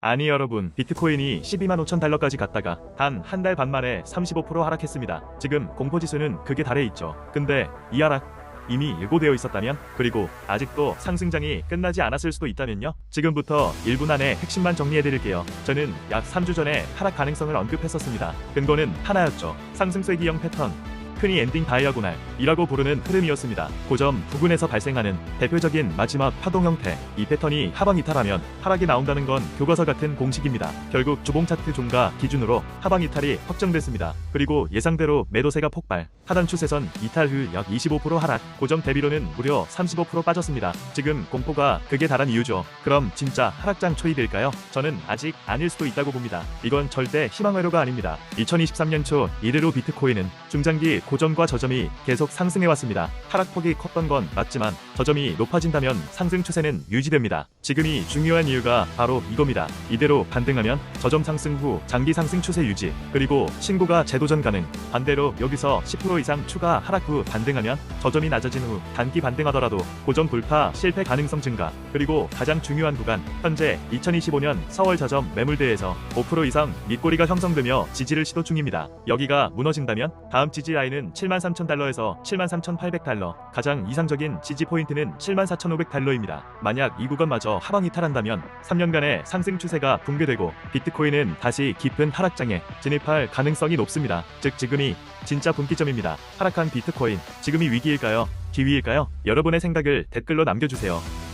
아니 여러분 비트코인이 12만 5천 달러까지 갔다가 단 한 달 반 만에 35% 하락했습니다. 지금 공포지수는 극에 달해 있죠. 근데 이 하락 이미 예고되어 있었다면 그리고 아직도 상승장이 끝나지 않았을 수도 있다면요. 지금부터 1분 안에 핵심만 정리해드릴게요. 저는 약 3주 전에 하락 가능성을 언급했었습니다. 근거는 하나였죠. 상승 쐐기형 패턴. 흔히 엔딩 다이아고날이라고 부르는 흐름이었습니다. 고점 부근에서 발생하는 대표적인 마지막 파동 형태. 이 패턴이 하방 이탈하면 하락이 나온다는 건 교과서 같은 공식입니다. 결국 주봉 차트 종가 기준으로 하방 이탈이 확정됐습니다. 그리고 예상대로 매도세가 폭발. 하단 추세선 이탈 후 약 25% 하락. 고점 대비로는 무려 35% 빠졌습니다. 지금 공포가 극에 달한 이유죠. 그럼 진짜 하락장 초입일까요? 저는 아직 아닐 수도 있다고 봅니다. 이건 절대 희망회로가 아닙니다. 2023년 초 이래로 비트코인은 중장기 고점과 저점이 계속 상승해왔습니다. 하락폭이 컸던 건 맞지만 저점이 높아진다면 상승 추세는 유지됩니다. 지금이 중요한 이유가 바로 이겁니다. 이대로 반등하면 저점 상승 후 장기 상승 추세 유지 그리고 신고가 재도전 가능 반대로 여기서 10% 이상 추가 하락 후 반등하면 저점이 낮아진 후 단기 반등하더라도 고점 불파 실패 가능성 증가 그리고 가장 중요한 구간 현재 2025년 4월 저점 매물대에서 5% 이상 밑꼬리가 형성되며 지지를 시도 중입니다. 여기가 무너진다면 다음 지지 라인은 73,000달러에서 73,800달러 가장 이상적인 지지 포인트는 74,500달러입니다. 만약 이 구간마저 하방 이탈한다면 3년간의 상승 추세가 붕괴되고 비트코인은 다시 깊은 하락장에 진입할 가능성이 높습니다. 즉 지금이 진짜 분기점입니다. 하락한 비트코인 지금이 위기일까요? 기위일까요? 여러분의 생각을 댓글로 남겨주세요.